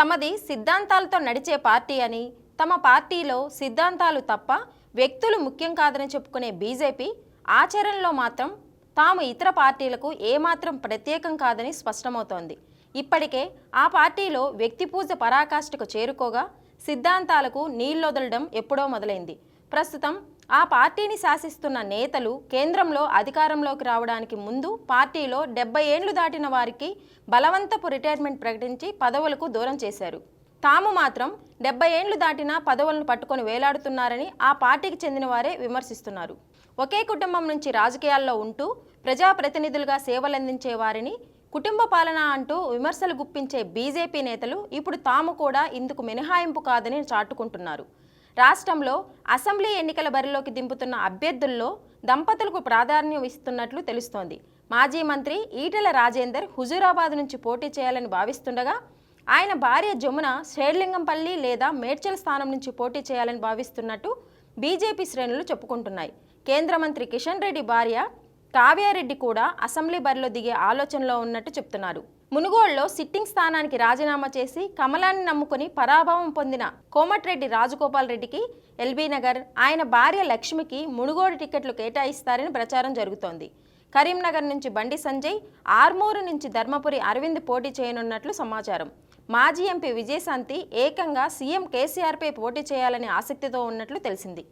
తమది సిద్ధాంతాలతో నడిచే పార్టీ అని తమ పార్టీలో సిద్ధాంతాలు తప్ప వ్యక్తులు ముఖ్యం కాదని చెప్పుకునే బీజేపీ ఆచరణలో మాత్రం తాము ఇతర పార్టీలకు ఏమాత్రం ప్రత్యేకం కాదని స్పష్టమవుతోంది. ఇప్పటికే ఆ పార్టీలో వ్యక్తి పూజ పరాకాష్ఠకు చేరుకోగా సిద్ధాంతాలకు నీళ్ళొదలడం ఎప్పుడో మొదలైంది. ప్రస్తుతం ఆ పార్టీని శాసిస్తున్న నేతలు కేంద్రంలో అధికారంలోకి రావడానికి ముందు పార్టీలో డెబ్బై ఏండ్లు దాటిన వారికి బలవంతపు రిటైర్మెంట్ ప్రకటించి పదవులకు దూరం చేశారు. తాము మాత్రం డెబ్బై ఏండ్లు దాటిన పదవులను పట్టుకొని వేలాడుతున్నారని ఆ పార్టీకి చెందిన వారే విమర్శిస్తున్నారు. ఒకే కుటుంబం నుంచి రాజకీయాల్లో ఉంటూ ప్రజాప్రతినిధులుగా సేవలందించే వారిని కుటుంబ పాలన అంటూ విమర్శలు గుప్పించే బీజేపీ నేతలు ఇప్పుడు తాము కూడా ఇందుకు మినహాయింపు కాదని చాటుకుంటున్నారు. రాష్ట్రంలో అసెంబ్లీ ఎన్నికల బరిలోకి దింపుతున్న అభ్యర్థుల్లో దంపతులకు ప్రాధాన్యం ఇస్తున్నట్లు తెలుస్తోంది. మాజీ మంత్రి ఈటెల రాజేందర్ హుజూరాబాద్ నుంచి పోటీ చేయాలని భావిస్తుండగా ఆయన భార్య జమున శేర్లింగంపల్లి లేదా మేడ్చల్ స్థానం నుంచి పోటీ చేయాలని భావిస్తున్నట్టు బీజేపీ శ్రేణులు చెప్పుకుంటున్నాయి. కేంద్ర మంత్రి కిషన్ రెడ్డి భార్య కావ్యారెడ్డి కూడా అసెంబ్లీ బరిలో దిగే ఆలోచనలో ఉన్నట్టు చెప్తున్నారు. మునుగోడులో సిట్టింగ్ స్థానానికి రాజీనామా చేసి కమలాన్ని నమ్ముకుని పరాభవం పొందిన కోమటిరెడ్డి రాజగోపాల్ రెడ్డికి ఎల్బీ నగర్ ఆయన భార్య లక్ష్మికి మునుగోడు టికెట్లు కేటాయిస్తారని ప్రచారం జరుగుతోంది. కరీంనగర్ నుంచి బండి సంజయ్ ఆర్మూరు నుంచి ధర్మపురి అరవింద్ పోటీ చేయనున్నట్లు సమాచారం. మాజీ ఎంపీ విజయశాంతి ఏకంగా సీఎం కేసీఆర్పై పోటీ చేయాలని ఆసక్తితో ఉన్నట్లు తెలిసింది.